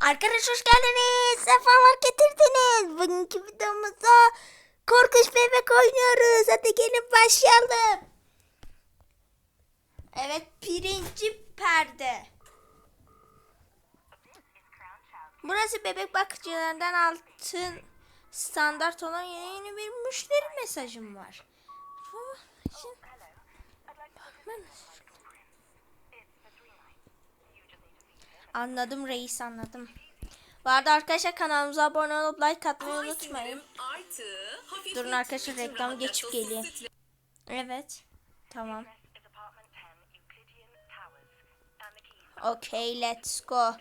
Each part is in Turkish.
Arkadaşlar hoş geldiniz. Sefalar getirdiniz. Bugünkü videomuzda korkunç bebek oynuyoruz. Hadi gelin başlayalım. Evet birinci perde. Burası bebek bakıcılarından altın standart olan yeni bir müşteri mesajım var. Bu- şimdi- Ben- Anladım reis anladım. Bu arada arkadaşlar kanalımıza abone olup like atmayı unutmayın. Durun arkadaşlar reklamı geçip geleyim. Evet. Tamam. is apartment 10, Euclidean Towers, and the keys. Okay let's go.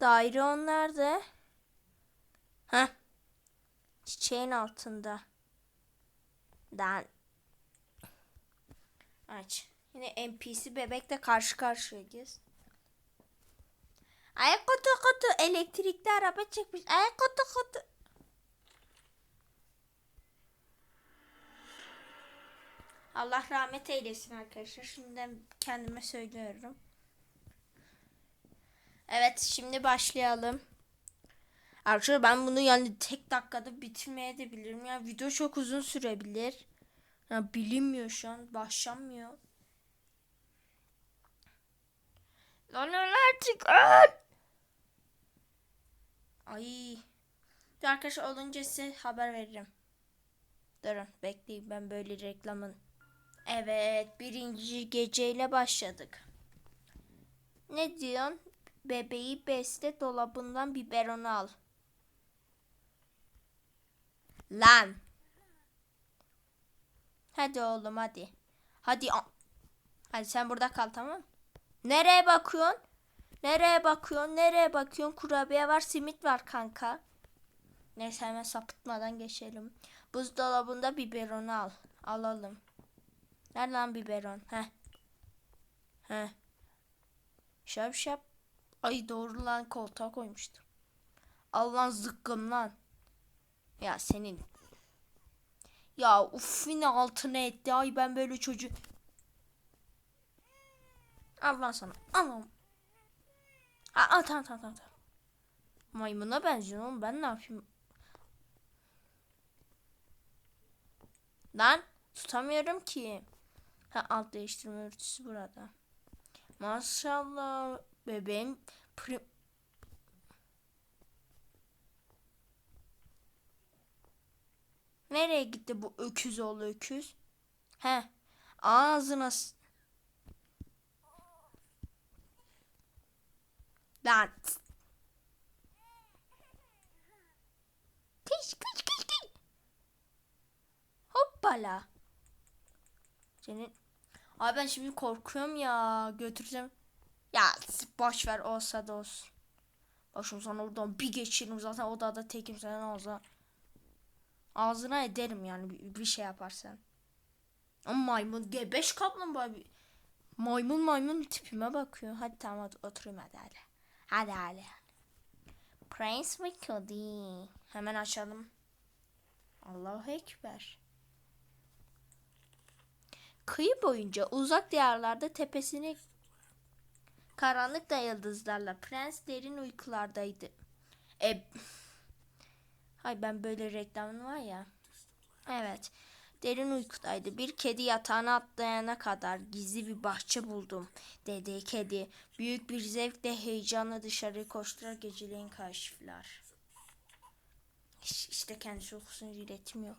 Daire onlarda. Heh. Çiçeğin altında. Dan. Aç. Yine NPC bebekle karşı karşıyayız. Ay kutu kutu elektrikli araba çekmiş. Ay kutu kutu. Allah rahmet eylesin arkadaşlar. Şimdiden kendime söylüyorum. Evet şimdi başlayalım. Arkadaşlar ben bunu yani tek dakikada bitirmeye de bilirim. Yani video çok uzun sürebilir. Ya bilinmiyor şu an. Başlamıyor. Lan öl artık öl. Ay. Dur arkadaşlar olunca size haber veririm. Durun bekleyin ben böyle reklamın. Evet birinci geceyle başladık. Ne diyorsun? Bebeği besle dolabından biberonu al. Lan. Hadi oğlum hadi. Hadi. Hadi sen burada kal tamam. Nereye bakıyorsun? Nereye bakıyorsun? Nereye bakıyorsun? Kurabiye var, simit var kanka. Neyse hemen sapıtmadan geçelim. Buzdolabında biberonu al. Alalım. Nerede lan biberon? Heh. Heh. Şap şap. Ay doğru lan koltuğa koymuştum. Al lan zıkkım lan. Ya senin. Ya uf yine altına etti. Ay ben böyle çocuğu. Al lan sana. Al lan. Tamam tamam tamam. tamam. Maymuna benziyor oğlum ben ne yapayım? Lan tutamıyorum ki. Ha alt değiştirme örtüsü burada. Maşallah bebeğim prim... Nereye gitti bu öküz oğlu öküz? He. Ağzına Lan. Kış kış kış kış. Hoppala. Senin Abi ben şimdi korkuyorum ya. Götüreceğim. Ya boş ver olsa da olsun. Başım sana oradan bir geçiririm zaten odada tekim senin ağzına. Ağzına ederim yani bir, bir şey yaparsan. Ama maymun gebeş kaplumbağa bir- Maymun maymun tipime bakıyor. Hadi tamam oturayım hadi hadi. Hadi hadi. Prince ve Cody. Hemen açalım. Allahu Ekber. Kıyı boyunca uzak diyarlarda tepesini karanlıkta yıldızlarla prens derin uykulardaydı. E, hay ben böyle reklamın var ya. Evet. Derin uykudaydı. Bir kedi yatağına atlayana kadar gizli bir bahçe buldum. Dedi kedi. Büyük bir zevkle heyecanla dışarı koşturar geceleyin kaşifler. İş- İşte kendisi okusun iletim yok.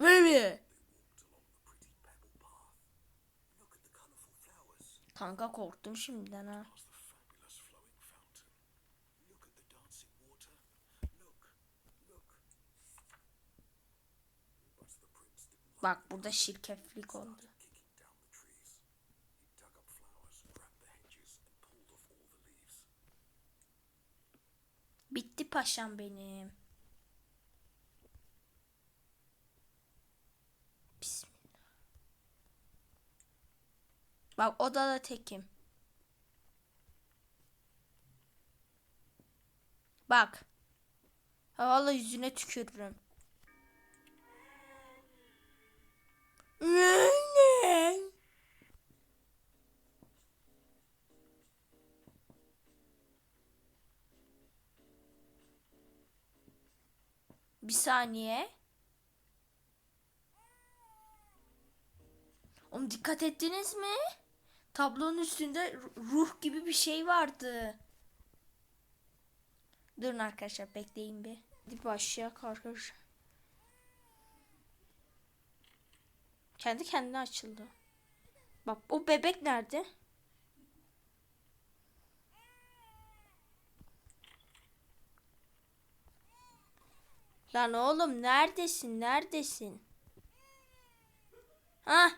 Böyle. Kanka korktum şimdiden ha. Bak burada şirketlik oldu. Bitti paşam benim. Bismillah. Bak odada tekim. Bak. Ha, Vallahi yüzüne tükürürüm. Bir saniye. Oğlum dikkat ettiniz mi? Tablonun üstünde ruh gibi bir şey vardı. Durun arkadaşlar bekleyin bir. Hadi başlayak arkadaşlar. Kendi kendine açıldı. Bak o bebek nerede? Lan oğlum neredesin? Neredesin? Ha?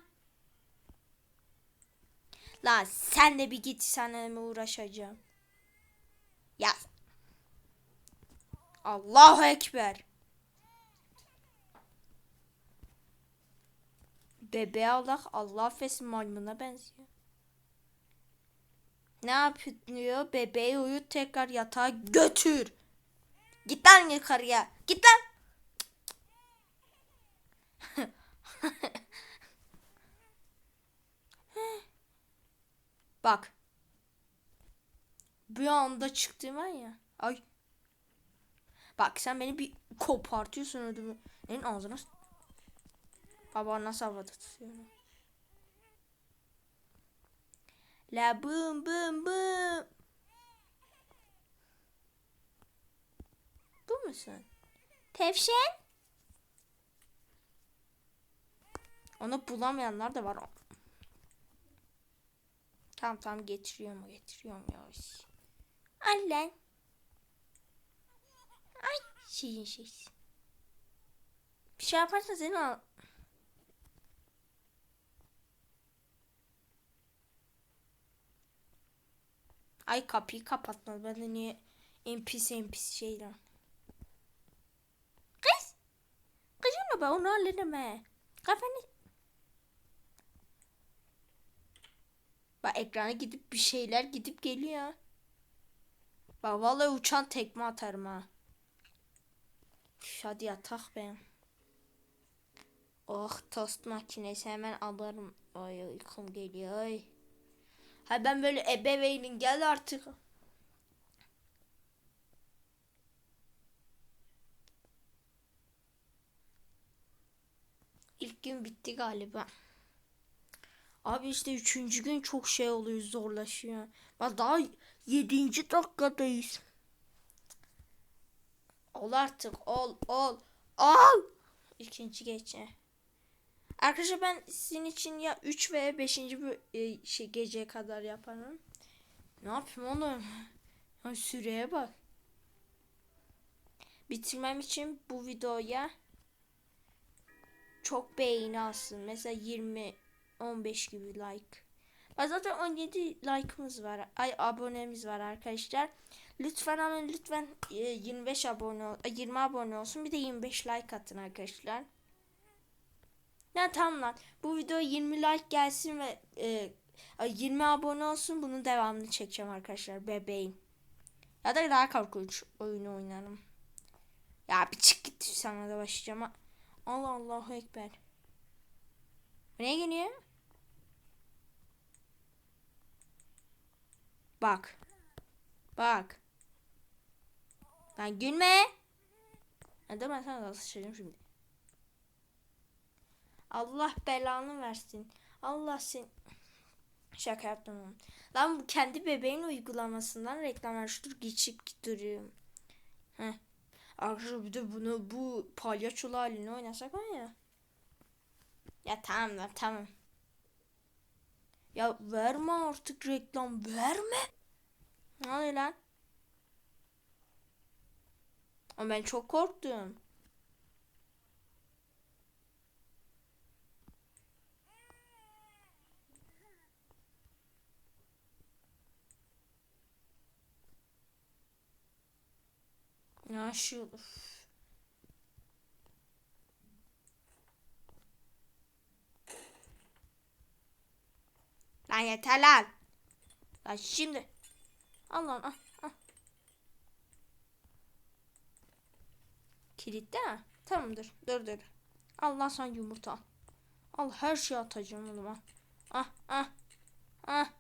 Lan sen de bir git seninle mi uğraşacağım? Ya. Allahu Ekber. Bebeğe Allah Allah affetsin maymuna benziyor. Ne yapıyor? Bebeği uyut tekrar yatağa götür. Git lan yukarıya. Git lan. Bak. Bir anda çıktım var ya. Ay. Bak sen beni bir kopartıyorsun ödümü. Senin ağzına. Baba nasıl havada tutuyorum. La bum bum bum. Bu musun? Tevşen. Onu bulamayanlar da var. Tamam tamam getiriyorum getiriyorum ya. Al lan. Ay şeyin şey. Bir şey yaparsan seni al. Ay kapıyı kapatma. Ben de niye NPC NPC şeyler. Kız. Kızım be onu halledeme. Kafanı. Bak ekrana gidip bir şeyler gidip geliyor. Bak vallahi uçan tekme atarım ha. Üf, Hadi yatak be. Oh tost makinesi hemen alırım. Ay uykum geliyor. Ay. Ha ben böyle ebeveynin gel artık. İlk gün bitti galiba. Abi işte üçüncü gün çok şey oluyor zorlaşıyor. Bak daha yedinci dakikadayız. Ol artık ol ol ol. İkinci gece. Arkadaşlar ben sizin için ya 3 veya 5. bir e, şey geceye kadar yaparım. Ne yapayım oğlum? Ya süreye bak. Bitirmem için bu videoya çok beğeni alsın. Mesela 20 15 gibi like. Zaten 17 like'ımız var. Ay abonemiz var arkadaşlar. Lütfen ama lütfen e, 25 abone ol, e, 20 abone olsun. Bir de 25 like atın arkadaşlar. Ya tamam lan. Bu video 20 like gelsin ve e, ay, 20 abone olsun. Bunun devamını çekeceğim arkadaşlar. Bebeğim. Ya da daha korkunç oyunu oynarım. Ya bir çık git sana da başlayacağım. ha. Allah Allahu Ekber. Ne geliyor? Bak. Bak. Lan gülme. Hadi ben sana da şimdi. Allah belanı versin. Allah sen... Şaka yaptım oğlum. Lan bu kendi bebeğin uygulamasından reklam. Dur geçip duruyorum. Heh. Arkadaşlar bir de bunu bu palyaçolu halini oynasak var ya. Ya tamam lan tamam. Ya verme artık reklam verme. Ne lan? Ama ben çok korktum. Ya şu üf. Lan yeter lan. Lan şimdi. Al lan al. al. Kilitli mi? Tamamdır. Dur dur. Al lan sen yumurta al. Al her şeyi atacağım oğlum al. Ah ah. Ah.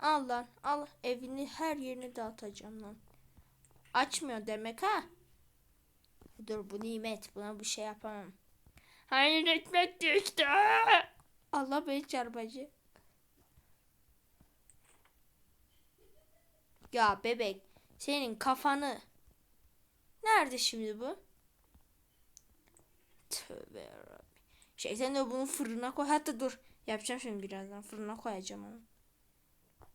Al lan al. Evini her yerini dağıtacağım lan. Açmıyor demek ha. Dur bu nimet. Buna bir şey yapamam. Hayır ekmek düştü. Allah beni çarpacı. Ya bebek senin kafanı. Nerede şimdi bu? Tövbe yarabbim. Şey sen de bunu fırına koy. Hatta dur. Yapacağım şimdi birazdan. Fırına koyacağım onu.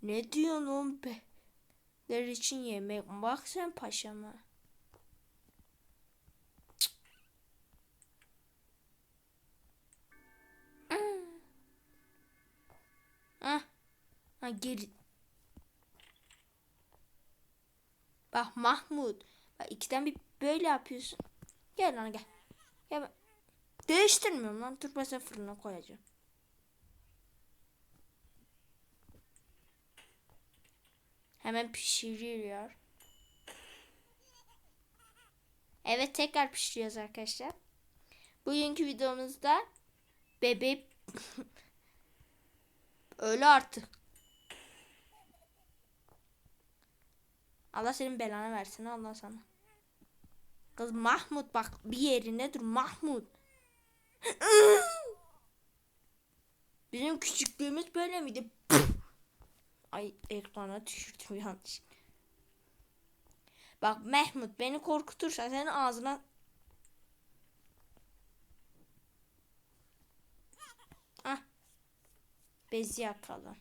Ne diyorsun oğlum be? Der için yemek. Bak sen paşama. Ah. Ha geri. Bak Mahmut. Bak ikiden bir böyle yapıyorsun. Gel lan gel. Gel bak. Değiştirmiyorum lan. Dur ben seni fırına koyacağım. Hemen pişiriyor. Evet tekrar pişiriyoruz arkadaşlar. Bugünkü videomuzda bebe öyle artık. Allah senin belanı versin Allah sana. Kız Mahmut bak bir yerine dur Mahmut. Bizim küçüklüğümüz böyle miydi? Ay ekrana düşürdüm yanlış. Bak Mehmet beni korkutursa senin ağzına Ah. Bezi yakalım.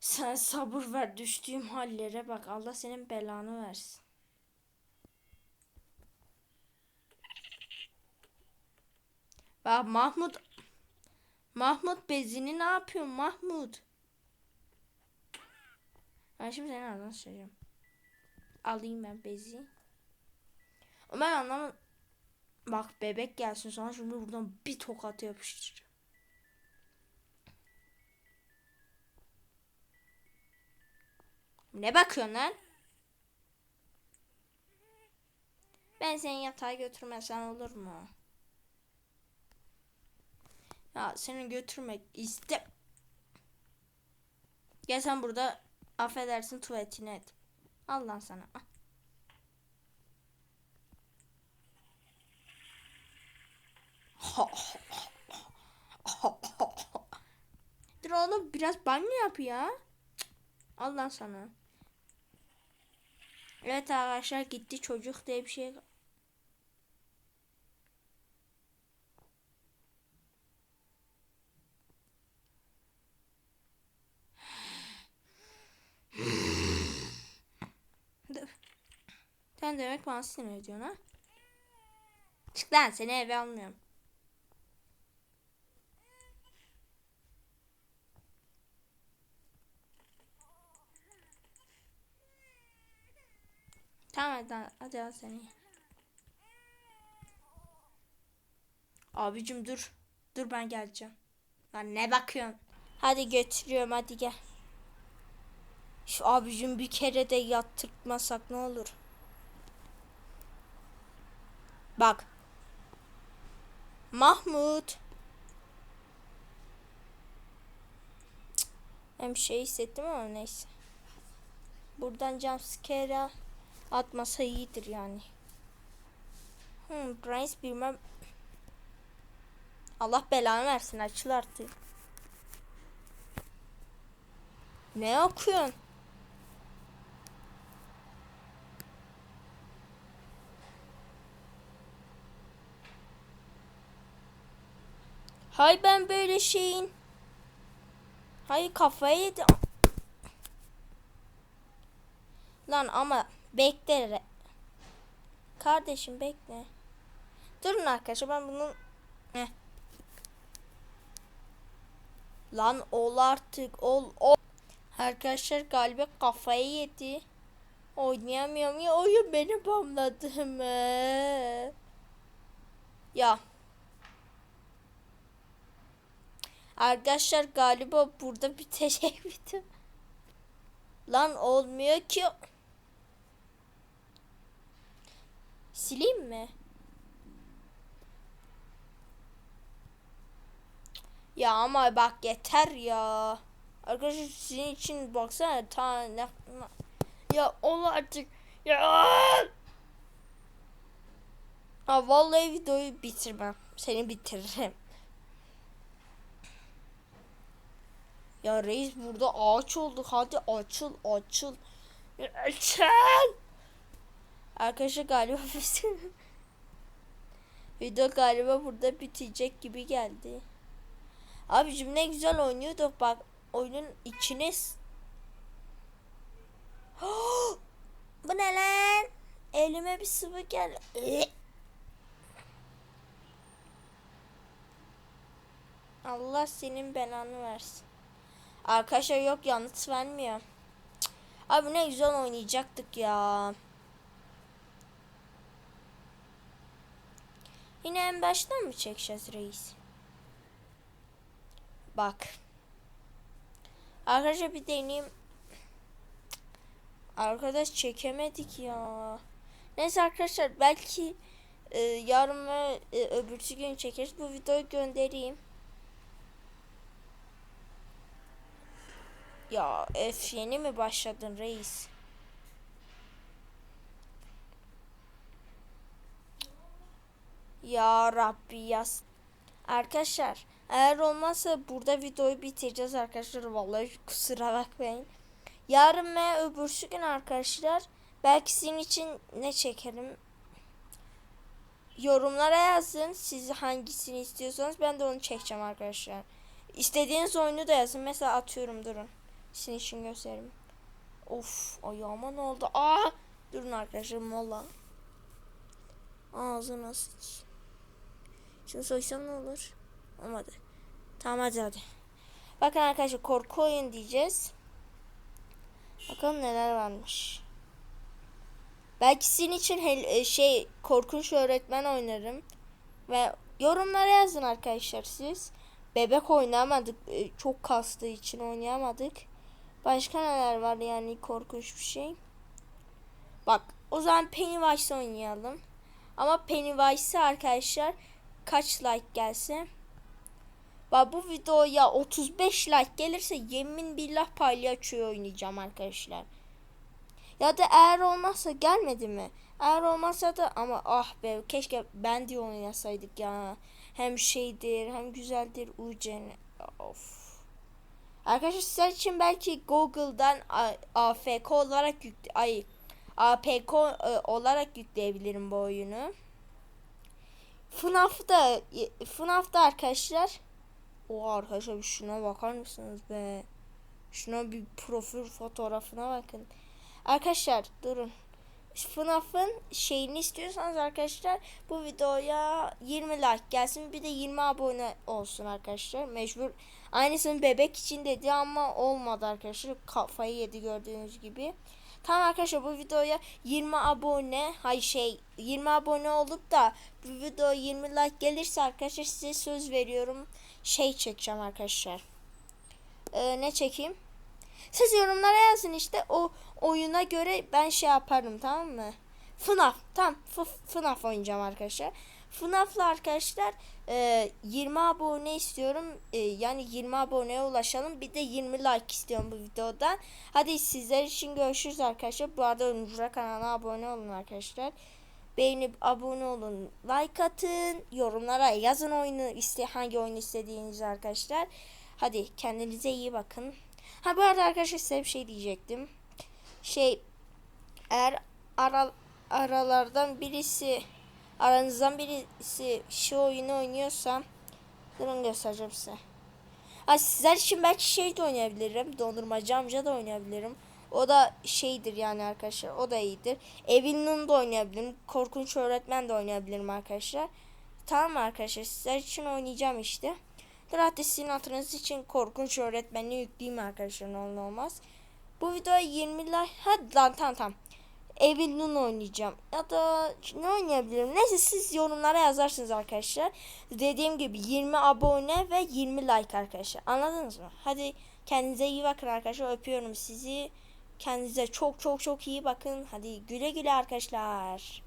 Sen sabır ver düştüğüm hallere bak. Allah senin belanı versin. Bak Mahmut Mahmut bezini ne yapıyorsun Mahmut? Ben şimdi senin ağzına söyleyeceğim. Alayım ben bezi. Ben anlamadım. Bak bebek gelsin sonra şimdi buradan bir tokat yapıştıracağım. Ne bakıyorsun lan? Ben seni yatağa götürmesen olur mu? Ya seni götürmek iste. Gel sen burada affedersin tuvaletini et. Al lan sana. Dur oğlum biraz banyo yap ya. Cık. Al lan sana. Evet arkadaşlar gitti çocuk diye bir şey. Sen demek bana sinir ediyorsun ha? Çık lan seni eve almıyorum. Tamam hadi, hadi al seni. Abicim dur. Dur ben geleceğim. Lan ne bakıyorsun? Hadi götürüyorum hadi gel. Şu abicim bir kere de yattırtmasak ne olur? Bak. Mahmut. Bir şey hissettim ama neyse. Buradan jumpscare atmasa iyidir yani. Hmm, Brains bilmem. Allah belanı versin açıl artık. Ne okuyorsun? Hay ben böyle şeyin. Hay kafayı yedi. Lan ama bekle. Kardeşim bekle. Durun arkadaşlar ben bunun... Heh. Lan ol artık ol ol. Arkadaşlar galiba kafayı yedi. Oynayamıyorum ya oyun beni bamladı mı? Ya. Arkadaşlar galiba burada bitecek video. Lan olmuyor ki. Sileyim mi? Ya ama bak yeter ya. Arkadaşlar sizin için baksana ta ne- ya ol artık ya. Ha vallahi videoyu bitirmem. Seni bitiririm. Ya reis burada ağaç oldu. Hadi açıl açıl. Açıl. Arkadaşlar galiba bizim video galiba burada bitecek gibi geldi. Abicim ne güzel oynuyorduk bak oyunun içine Bu ne lan? Elime bir sıvı gel. Allah senin belanı versin. Arkadaşlar yok yanıt vermiyor. Abi ne güzel oynayacaktık ya. Yine en baştan mı çekeceğiz reis? Bak. Arkadaşlar bir deneyeyim. Cık. Arkadaş çekemedik ya. Neyse arkadaşlar belki e, yarın ve e, öbürsü gün çekeriz. Bu videoyu göndereyim. Ya F yeni mi başladın reis? Ya Rabbi yaz. Arkadaşlar eğer olmazsa burada videoyu bitireceğiz arkadaşlar. Vallahi kusura bakmayın. Yarın ve öbürsü gün arkadaşlar belki sizin için ne çekerim yorumlara yazın. Siz hangisini istiyorsanız ben de onu çekeceğim arkadaşlar. İstediğiniz oyunu da yazın. Mesela atıyorum durun. Sizin için göstereyim. Of ayağıma ne oldu? Aa! Durun arkadaşlar mola. Ağzına sıç. Şunu soysam ne olur? Olmadı. Tamam hadi hadi. Bakın arkadaşlar korku oyun diyeceğiz. Bakalım neler varmış. Belki sizin için e, şey korkunç öğretmen oynarım. Ve yorumlara yazın arkadaşlar siz. Bebek oynamadık. e, Çok kastığı için oynayamadık. Başka neler var yani korkunç bir şey. Bak o zaman Pennywise oynayalım. Ama Pennywise'ı arkadaşlar kaç like gelse. Bak bu videoya 35 like gelirse yemin billah palyaçoyu oynayacağım arkadaşlar. Ya da eğer olmazsa gelmedi mi? Eğer olmazsa da ama ah be keşke ben de oynasaydık ya. Hem şeydir hem güzeldir UCN. Of. Arkadaşlar sizler için belki Google'dan AFK olarak yükle ay APK e, olarak yükleyebilirim bu oyunu. FNAF'da FNAF'da arkadaşlar o arkadaşlar şuna bakar mısınız be? Şuna bir profil fotoğrafına bakın. Arkadaşlar durun. FNAF'ın şeyini istiyorsanız arkadaşlar bu videoya 20 like gelsin bir de 20 abone olsun arkadaşlar. Mecbur aynısını bebek için dedi ama olmadı arkadaşlar. Kafayı yedi gördüğünüz gibi. Tamam arkadaşlar bu videoya 20 abone hay şey 20 abone olup da bu video 20 like gelirse arkadaşlar size söz veriyorum şey çekeceğim arkadaşlar. Ee, ne çekeyim? Siz yorumlara yazın işte o oyuna göre ben şey yaparım tamam mı? FNAF tamam F- FNAF oynayacağım arkadaşlar. FNAF'la arkadaşlar e, 20 abone istiyorum. E, yani 20 aboneye ulaşalım. Bir de 20 like istiyorum bu videodan. Hadi sizler için görüşürüz arkadaşlar. Bu arada Nurra kanalına abone olun arkadaşlar. Beğenip abone olun. Like atın. Yorumlara yazın oyunu iste hangi oyunu istediğinizi arkadaşlar. Hadi kendinize iyi bakın. Ha bu arada arkadaşlar size bir şey diyecektim. Şey eğer ara, aralardan birisi aranızdan birisi şu oyunu oynuyorsa durun göstereceğim size. Ha sizler için belki şey de oynayabilirim. Dondurmacı amca da oynayabilirim. O da şeydir yani arkadaşlar. O da iyidir. Evil'in de oynayabilirim. Korkunç öğretmen de oynayabilirim arkadaşlar. Tamam arkadaşlar? Sizler için oynayacağım işte. Hatta sizin hatırınız için korkunç öğretmenini yükleyeyim arkadaşlar ne olmaz. Bu videoya 20 like hadi lan tamam tamam. Evil Nun oynayacağım. Ya da ne oynayabilirim? Neyse siz yorumlara yazarsınız arkadaşlar. Dediğim gibi 20 abone ve 20 like arkadaşlar. Anladınız mı? Hadi kendinize iyi bakın arkadaşlar. Öpüyorum sizi. Kendinize çok çok çok iyi bakın. Hadi güle güle arkadaşlar.